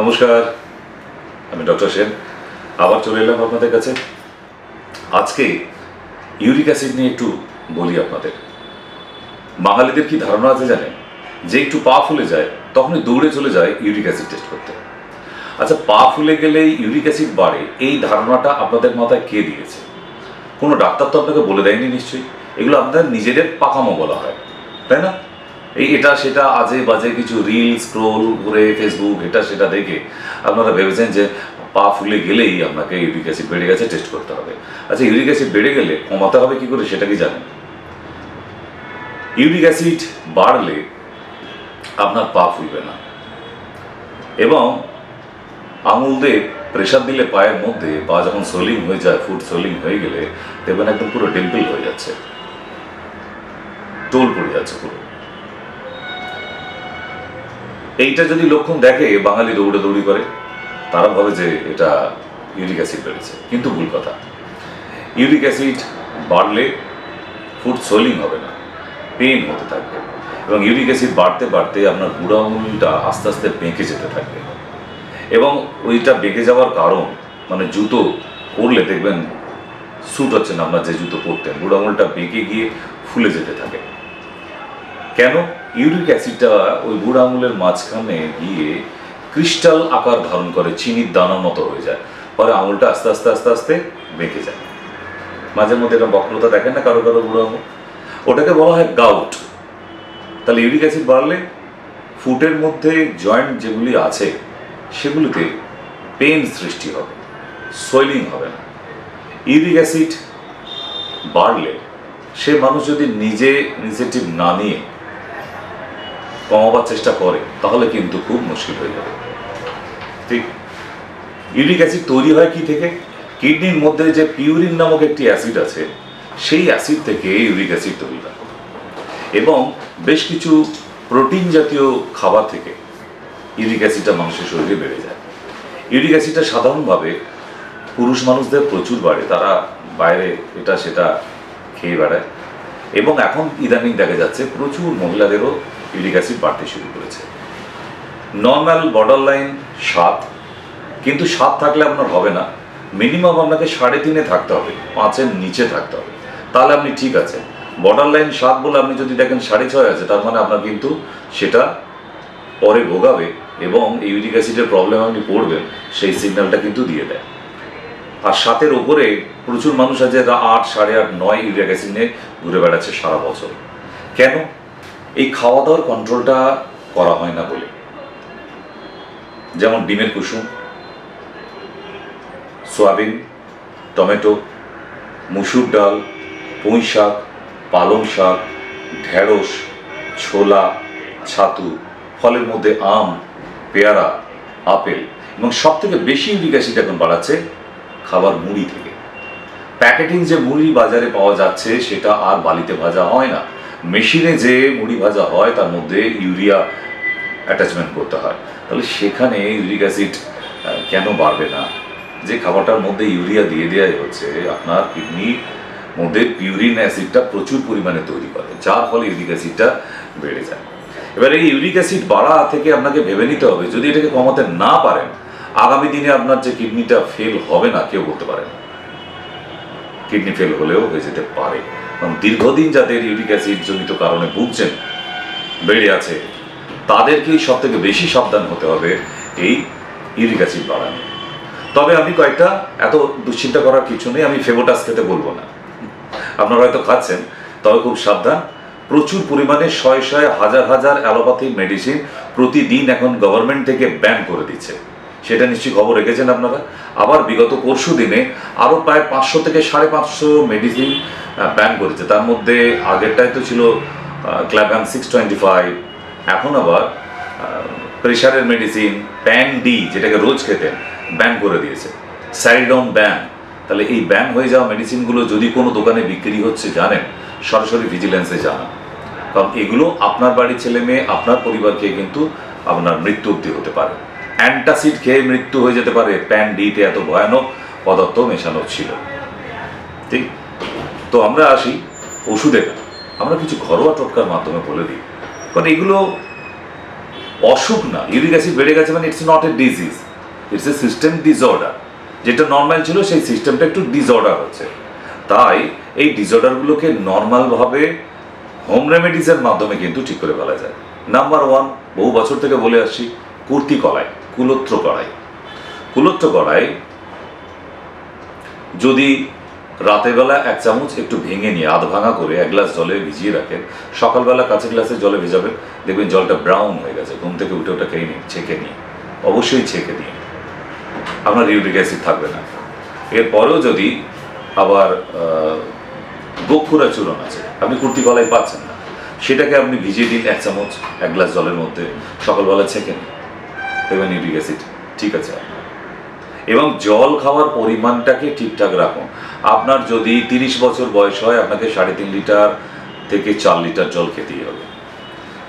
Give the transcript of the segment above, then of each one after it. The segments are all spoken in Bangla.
নমস্কার, আমি ডক্টর সেন। আবার চলে এলাম আপনাদের কাছে। আজকে ইউরিক অ্যাসিড নিয়ে একটু বলি আপনাদের। বাঙালিদের কি ধারণা আছে জানেন? যে একটু পা ফুলে যায়, তখনই দৌড়ে চলে যায় ইউরিক অ্যাসিড টেস্ট করতে। আচ্ছা পা ফুলে গেলেই ইউরিক অ্যাসিড বাড়ে, এই ধারণাটা আপনাদের মাথায় কে দিয়েছে? কোনো ডাক্তার তো আপনাকে বলে দেয়নি নিশ্চয়ই। এগুলো আপনাদের নিজেদের পাকামো বলা হয়, তাই না? এই এটা সেটা আজে বাজে কিছু রিল স্ক্রোল করে ফেসবুক এটা সেটা দেখে আপনারা ভেবেছেন যে পা ফুলে গেলেই আপনাকে ইউরিক অ্যাসিড বেড়ে গেছে টেস্ট করতে হবে। আচ্ছা ইউরিক অ্যাসিড বেড়ে গেলে কমাতে হবে কি করে সেটা কি জানেন? ইউরিক অ্যাসিড বাড়লে আপনার পা ফুলবে না। এবং আঙুল দিয়ে প্রেশার দিলে পায়ের মধ্যে পা যখন সোলিং হয়ে যায় ফুড সোলিং হয়ে গেলে দেখবেন একদম পুরো ডিম্পল হয়ে যাচ্ছে। টোল পড়ে যাচ্ছে পুরো। এইটা যদি লক্ষণ দেখে বাঙালি দৌড়ে দৌড়ি করে, তারা ভাবে যে এটা ইউরিক অ্যাসিড বেড়েছে। কিন্তু ভুল কথা। ইউরিক অ্যাসিড বাড়লে ফুড সোলিং হবে না পেন হতে থাকবে। এবং ইউরিক অ্যাসিড বাড়তে বাড়তে আপনার বুড়ো আঙুলটা আস্তে আস্তে বেঁকে যেতে থাকবে। এবং ওইটা বেঁকে যাওয়ার কারণ মানে জুতো পরলে দেখবেন স্যুট হচ্ছে না, আপনার যে জুতো পরতেন বুড়ো আঙুলটা বেঁকে গিয়ে ফুলে যেতে থাকে। কেন? ইউরিক অ্যাসিডটা ওই বুড়ো আঙুলের মাঝখানে গিয়ে ক্রিস্টাল আকার ধারণ করে, চিনির দানার মতো হয়ে যায়। পরে আঙুলটা আস্তে আস্তে আস্তে আস্তে বেঁকে যায়। মাঝে মধ্যে এটা বক্রতা দেখেন না কারও কারও বুড়ো আঙুল? ওটাকে বলা হয় গাউট। তাহলে ইউরিক অ্যাসিড বাড়লে ফুটের মধ্যে জয়েন্ট যেগুলি আছে, সেগুলিতে পেন সৃষ্টি হবে, সোয়েলিং হবে না। ইউরিক অ্যাসিড বাড়লে সে মানুষ যদি নিজে ইনিশিয়েটিভ না নিয়ে কমাবার চেষ্টা করে, তাহলে কিন্তু খুব মুশকিল হয়ে যাবে। ঠিক? ইউরিক অ্যাসিড তৈরি হয় কি থেকে? কিডনির মধ্যে যে পিউরিন নামক একটি অ্যাসিড আছে, সেই অ্যাসিড থেকে ইউরিক অ্যাসিড তৈরি হয়। এবং বেশ কিছু প্রোটিন জাতীয় খাবার থেকে ইউরিক অ্যাসিডটা মানুষের শরীরে বেড়ে যায়। ইউরিক অ্যাসিডটা সাধারণভাবে পুরুষ মানুষদের প্রচুর বাড়ে, তারা বাইরে এটা সেটা খেয়ে বেড়ায়। এবং এখন ইদানিং দেখা যাচ্ছে প্রচুর মহিলাদেরও ইউরিক অ্যাসিড বাড়তে শুরু করেছে। নর্মাল বর্ডার লাইন সাত, কিন্তু সাত থাকলে আপনার হবে না। মিনিমাম আপনাকে সাড়ে তিনে থাকতে হবে, পাঁচের নিচে থাকতে হবে। তাহলে আপনি ঠিক আছে বর্ডার লাইন সাত বলে আপনি যদি দেখেন সাড়ে ছয় আছে, তার মানে আপনার কিন্তু সেটা পরে ভোগাবে এবং ইউরিক অ্যাসিডের প্রবলেম আপনি পড়বেন, সেই সিগন্যালটা কিন্তু দিয়ে দেয়। আর সাতের ওপরে প্রচুর মানুষ আছে, যারা আট, সাড়ে আট, নয় ইউরিক অ্যাসিড নিয়ে ঘুরে বেড়াচ্ছে সারা বছর। কেন? এই খাওয়া দাওয়ার কন্ট্রোলটা করা হয় না বলে। যেমন ডিমের কুসুম, সয়াবিন, টমেটো, মুসুর ডাল, পুঁই শাক, পালং শাক, ঢেঁড়স, ছোলা, ছাতু, ফলের মধ্যে আম, পেয়ারা, আপেল এবং সব থেকে বেশি অ্যাসিড এখন বাড়াচ্ছে খাবার মুড়ি থেকে। প্যাকেটিং যে মুড়ি বাজারে পাওয়া যাচ্ছে সেটা আর বালিতে ভাজা হয় না। মেশিনে যে মুড়ি ভাজা হয়, তার মধ্যে ইউরিয়া অ্যাটাচমেন্ট করতে হয়। তাহলে সেখানে ইউরিক অ্যাসিড কেন বাড়বে না? যে খাবারটার মধ্যে ইউরিয়া দিয়ে দেওয়াই হচ্ছে, আপনার কিডনির মধ্যে পিউরিন অ্যাসিডটা প্রচুর পরিমাণে তৈরি করে, যার ফলে ইউরিক অ্যাসিডটা বেড়ে যায়। এবার এই ইউরিক অ্যাসিড বাড়া থেকে আপনাকে ভেবে নিতে হবে, যদি এটাকে কমাতে না পারেন, আগামী দিনে আপনার যে কিডনিটা ফেল হবে না, কেউ বলতে পারে কিডনি ফেল হলেও হয়ে যেতে পারে। কারণ দীর্ঘদিন যাদের ইউরিক অ্যাসিড জনিত কারণে ভুগছেন, বেড়ে আছে, তাদেরকেই সব থেকে বেশি সাবধান হতে হবে এই ইউরিক অ্যাসিড বাড়ানো। তবে আমি কয়েকটা, এত দুশ্চিন্তা করার কিছু নেই, আমি ফেবোটাস খেতে বলব না। আপনারা হয়তো খাচ্ছেন, তবে খুব সাবধান। প্রচুর পরিমাণে শয়ে শয়ে হাজার হাজার অ্যালোপ্যাথি মেডিসিন প্রতিদিন এখন গভর্নমেন্ট থেকে ব্যান করে দিচ্ছে। সেটা নিশ্চয়ই খবর রেখেছেন আপনারা। আবার বিগত পরশু দিনে আরও প্রায় পাঁচশো থেকে সাড়ে পাঁচশো মেডিসিন ব্যান করেছে। তার মধ্যে আগেরটাই তো ছিল ক্ল্যাবাম সিক্স টোয়েন্টি ফাইভ এখন আবার প্রেশারের মেডিসিন প্যান ডি যেটাকে রোজ খেতেন ব্যান করে দিয়েছে। স্যারিডন ব্যান তাহলে এই ব্যান হয়ে যাওয়া মেডিসিনগুলো যদি কোনো দোকানে বিক্রি হচ্ছে, জানেন, সরাসরি ভিজিলেন্সে জানান। কারণ এগুলো আপনার বাড়ির ছেলে মেয়ে, আপনার পরিবারকে কিন্তু আপনার মৃত্যু অব্দি হতে পারে। অ্যান্টাসিড খেয়ে মৃত্যু হয়ে যেতে পারে। প্যান ডিতে এত ভয়ানক পদার্থ মেশানো ছিল। ঠিক? তো আমরা আসি ওষুধে আমরা কিছু ঘরোয়া টোটকার মাধ্যমে বলে দিই। কারণ এগুলো অসুখ না। ইউরিক অ্যাসিড বেড়ে গেছে মানে it's not a disease it's a system disorder যেটা নর্মাল ছিল, সেই সিস্টেমটা একটু ডিসঅর্ডার হচ্ছে। তাই এই ডিসঅর্ডারগুলোকে নর্মালভাবে হোম রেমেডিসের মাধ্যমে কিন্তু ঠিক করে ফেলা যায়। নাম্বার ওয়ান বহু বছর থেকে বলে আসছি, কুর্তি কলাই। কুলত্র কড়াই কুলত্র কড়াই যদি রাতের বেলা এক চামচ একটু ভেঙে নিয়ে আধ ভাঙা করে এক গ্লাস জলে ভিজিয়ে রাখেন, সকালবেলা কাঁচা গ্লাসে জলে ভেজাবেন, দেখবেন জলটা ব্রাউন হয়ে গেছে, ঘুম থেকে উঠে ওটা খেয়ে নিন ছেঁকে নিয়ে অবশ্যই ছেঁকে নিয়ে আপনার ইউরিক অ্যাসিড থাকবে না। এরপরেও যদি আবার গোখুরা চূরণ আছে, আপনি কুর্তি কলাই পাচ্ছেন না, সেটাকে আপনি ভিজিয়ে দিন এক চামচ, এক গ্লাস জলের মধ্যে, সকালবেলা ছেঁকে নিন। ইউরিক অ্যাসিড ঠিক আছে? এবং জল খাওয়ার পরিমাণটাকে ঠিকঠাক রাখুন। আপনার যদি তিরিশ বছর বয়স হয়, আপনাকে সাড়ে তিন লিটার থেকে চার লিটার জল খেতেই হবে।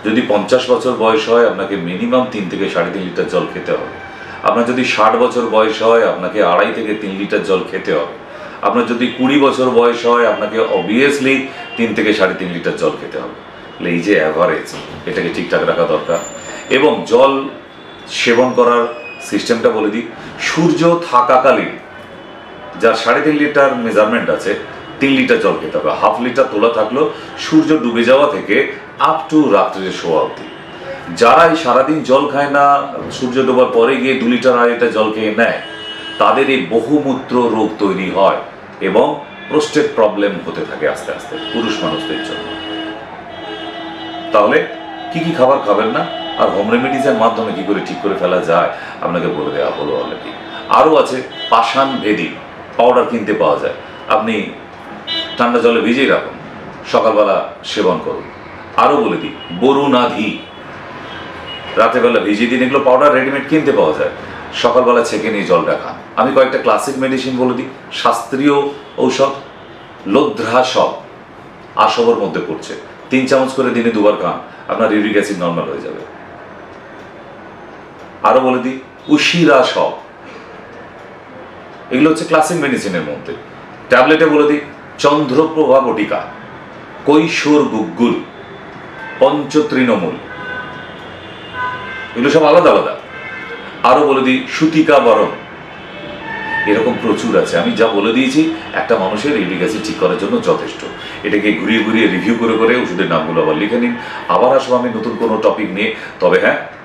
যদি পঞ্চাশ বছর বয়স হয়, আপনাকে মিনিমাম তিন থেকে সাড়ে তিন লিটার জল খেতে হবে। আপনার যদি ষাট বছর বয়স হয়, আপনাকে আড়াই থেকে তিন লিটার জল খেতে হবে। আপনার যদি কুড়ি বছর বয়স হয়, আপনাকে অবভিয়াসলি তিন থেকে সাড়ে তিন লিটার জল খেতে হবে। এই যে অ্যাভারেজ এটাকে ঠিকঠাক রাখা দরকার। এবং জল সেবন করার সিস্টেমটা বলে দিই। সূর্য থাকাকালীন যার সাড়ে তিন লিটার মেজারমেন্ট আছে, তিন লিটার জল খেতে হবে। হাফ লিটার তোলা থাকল সূর্য ডুবে যাওয়া থেকে আপ টু রাত্রে শোয়া অবধি। যারা এই সারাদিন জল খায় না, সূর্য ডোবার পরে গিয়ে দু লিটার, আড়াই লিটার জল খেয়ে নেয়, তাদের এই বহুমূত্র রোগ তৈরি হয় এবং প্রোস্টেট প্রবলেম হতে থাকে আস্তে আস্তে পুরুষ মানুষদের জন্য। তাহলে কি কি খাবার খাবেন না? আর হোম রেমেডিসের মাধ্যমে কি করে ঠিক করে ফেলা যায়, আপনাকে বলে দেওয়া হলো অলরেডি আরও আছে, পাষাণ ভেদি পাউডার কিনতে পাওয়া যায়। আপনি ঠান্ডা জলে ভিজিয়ে রাখুন, সকালবেলা সেবন করুন। আরও বলে দিই, বরুণাধি। রাতেরবেলা ভিজিয়ে দিন, এগুলো পাউডার রেডিমেড কিনতে পাওয়া যায়। সকালবেলা ছেঁকে নিয়ে জলটা খান। আমি কয়েকটা ক্লাসিক মেডিসিন বলে দিই, শাস্ত্রীয় ঔষধ লোদ্রাসব আসবর মধ্যে পড়ছে। তিন চামচ করে দিনে দুবার খান, আপনার ইউরিক অ্যাসিড নর্মাল হয়ে যাবে। আরও বলে দিই, উশিরা সব। এগুলো হচ্ছে ক্লাসিক মেডিসিনের মধ্যে। ট্যাবলেটে বলে দিই, চন্দ্রপ্রভা বটিকা কৈশোর গুগ্গুল, পঞ্চতৃণমূল। এগুলো সব আলাদা আলাদা। আরও বলে দিই সুতিকা বরণ এরকম প্রচুর আছে। আমি যা বলে দিয়েছি, একটা মানুষের ইউরিক অ্যাসিড ঠিক করার জন্য যথেষ্ট। এটাকে ঘুরিয়ে ঘুরিয়ে রিভিউ করে করে ওষুধের নামগুলো আবার লিখে নিন। আবার আসব আমি নতুন কোনো টপিক নিয়ে। তবে হ্যাঁ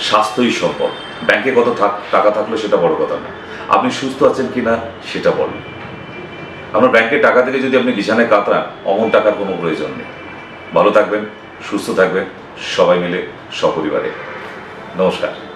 স্বাস্থ্যই সম্পদ। ব্যাংকে কত টাকা থাকলে সেটা বড় কথা না। আপনি সুস্থ আছেন কি না সেটা বলেন। আপনার ব্যাংকে টাকা থেকে যদি আপনি বিছানায় কাতরান, অমন টাকার কোনো প্রয়োজন নেই। ভালো থাকবেন, সুস্থ থাকবেন, সবাই মিলে, সপরিবারে। নমস্কার।